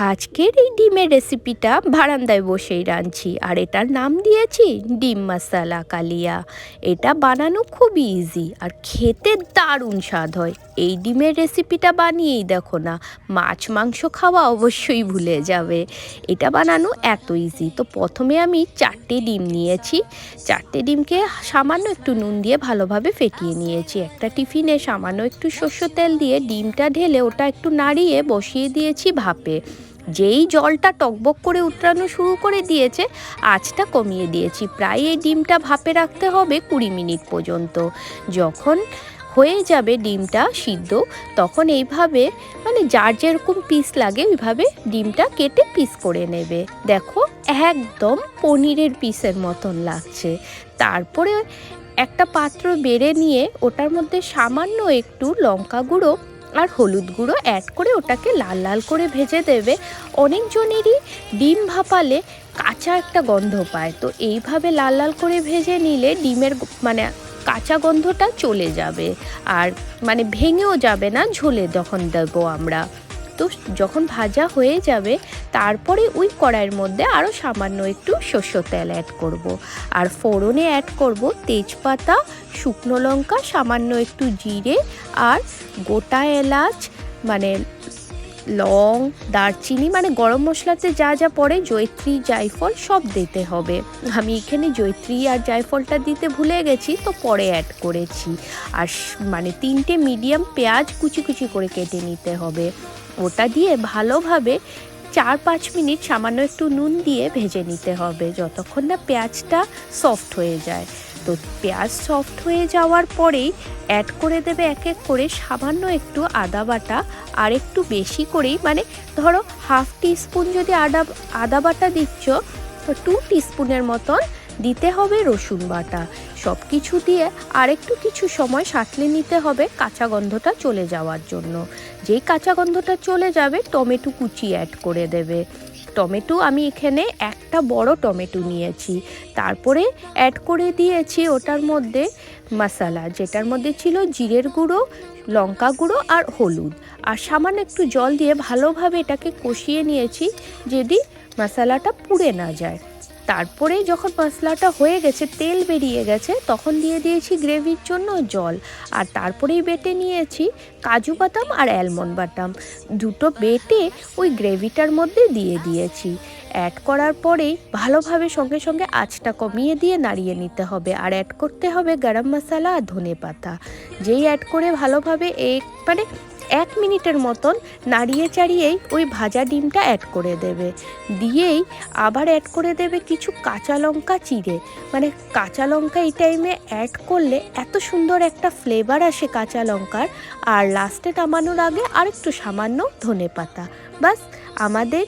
আজকের এই ডিমের রেসিপিটা বারান্দায় বসেই রাঁধছি, আর এটার নাম দিয়েছি ডিম মশালা কালিয়া। এটা বানানো খুবই ইজি আর খেতে দারুণ স্বাদ হয়। এই ডিমের রেসিপিটা বানিয়েই দেখো না, মাছ, মাংস খাওয়া অবশ্যই ভুলে যাবে। এটা বানানো এত ইজি তো প্রথমে আমি চারটে ডিম নিয়েছি। চারটে ডিমকে সামান্য একটু নুন দিয়ে ভালোভাবে ফেটিয়ে নিয়েছি। একটা টিফিনে সামান্য একটু শস্য তেল দিয়ে ডিমটা ঢেলে ওটা একটু নাড়িয়ে বসিয়ে দিয়েছি ভাপে। যেই জলটা টকবক করে উতরানো শুরু করে দিয়েছে, আঁচটা কমিয়ে দিয়েছি। প্রায় এই ডিমটা ভাপে রাখতে হবে কুড়ি মিনিট পর্যন্ত। যখন হয়ে যাবে ডিমটা সিদ্ধ, তখন এইভাবে মানে যার যেরকম পিস লাগে ওইভাবে ডিমটা কেটে পিস করে নেবে। দেখো একদম পনিরের পিসের মতন লাগছে। তারপরে একটা পাত্র বেড়ে নিয়ে ওটার মধ্যে সামান্য একটু লঙ্কা গুঁড়ো আর হলুদ গুঁড়ো অ্যাড করে ওটাকে লাল লাল করে ভেজে দেবে। অনেকজনেরই ডিম ভাপালে কাঁচা একটা গন্ধ পায়। তো এইভাবে লাল লাল করে ভেজে নিলে ডিমের মানে কাঁচা গন্ধটা চলে যাবে আর মানে ভেঙেও যাবে না, ঝোলে যখন দেবো আমরা তো যখন ভাজা হয়ে যাবে, তারপরে ওই কড়াইয়ের মধ্যে আরও সামান্য একটু শস্য তেল অ্যাড করব। আর ফোড়নে অ্যাড করব তেজপাতা, শুকনো লঙ্কা, সামান্য একটু জিরে আর গোটা এলাচ মানে লং, দারচিনি মানে গরম মশলাতে যা যা পড়ে জৈত্রী জায়ফল সব দিতে হবে। আমি এখানে জৈত্রী আর জায়ফলটা দিতে ভুলে গেছি, তো পরে অ্যাড করেছি। আর মানে তিনটে মিডিয়াম পেঁয়াজ কুচি কুচি করে কেটে নিতে হবে। ওটা দিয়ে ভালোভাবে চার পাঁচ মিনিট সামান্য একটু নুন দিয়ে ভেজে নিতে হবে। যতক্ষণ না পেঁয়াজটা সফট হয়ে যায়। তো পেঁয়াজ সফট হয়ে যাওয়ার পরেই অ্যাড করে দেবে এক এক করে সামান্য একটু আদা বাটা আর একটু বেশি করেই মানে ধরো হাফ টিস্পুন যদি আদা আদা বাটা দিচ্ছ, তো টু টিস্পুনের মতন দিতে হবে রসুন বাটা। সব কিছু দিয়ে আরেকটু কিছু সময় সাঁতলে নিতে হবে কাঁচা গন্ধটা চলে যাওয়ার জন্য। যেই কাঁচা গন্ধটা চলে যাবে, টমেটো কুচি অ্যাড করে দেবে। টমেটো আমি এখানে একটা বড় টমেটো নিয়েছি। তারপরে অ্যাড করে দিয়েছি ওটার মধ্যে মশালা, যেটার মধ্যে ছিল জিরের গুঁড়ো, লঙ্কা গুঁড়ো আর হলুদ। আর সামান্য একটু জল দিয়ে ভালোভাবে এটাকে কষিয়ে নিয়েছি, যদি মশালাটা পুড়ে না যায়। তারপরে যখন মশলাটা হয়ে গেছে, তেল বেরিয়ে গেছে, তখন দিয়ে দিয়েছি গ্রেভির জন্য জল। আর তারপরেই বেটে নিয়েছি কাজু বাদাম আর অ্যালমন্ড বাদাম দুটো বেটে ওই গ্রেভিটার মধ্যে দিয়ে দিয়েছি। অ্যাড করার পরেই ভালোভাবে সঙ্গে সঙ্গে আঁচটা কমিয়ে দিয়ে নাড়িয়ে নিতে হবে। আর অ্যাড করতে হবে গরম মশলা আর ধনে পাতা। যেই অ্যাড করে ভালোভাবে এক মানে এক মিনিটের মতন নাড়িয়ে চাড়িয়েই ওই ভাজা ডিমটা অ্যাড করে দেবে। দিয়েই আবার অ্যাড করে দেবে কিছু কাঁচা লঙ্কা চিড়ে। মানে কাঁচা লঙ্কা এই টাইমে অ্যাড করলে এত সুন্দর একটা ফ্লেভার আসে কাঁচা লঙ্কার। আর লাস্টে নামানোর আগে আরেকটু সামান্য ধনে পাতা বাস, আমাদের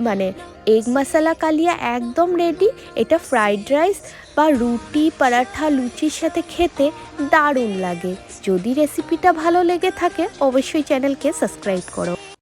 মানে এগ মশালা কালিয়া একদম রেডি এটা ফ্রাইড রাইস বা রুটি, পরাঠা, লুচির সাথে খেতে দারুণ লাগে। যদি রেসিপিটা ভালো লেগে থাকে, অবশ্যই চ্যানেলকে সাবস্ক্রাইব করো।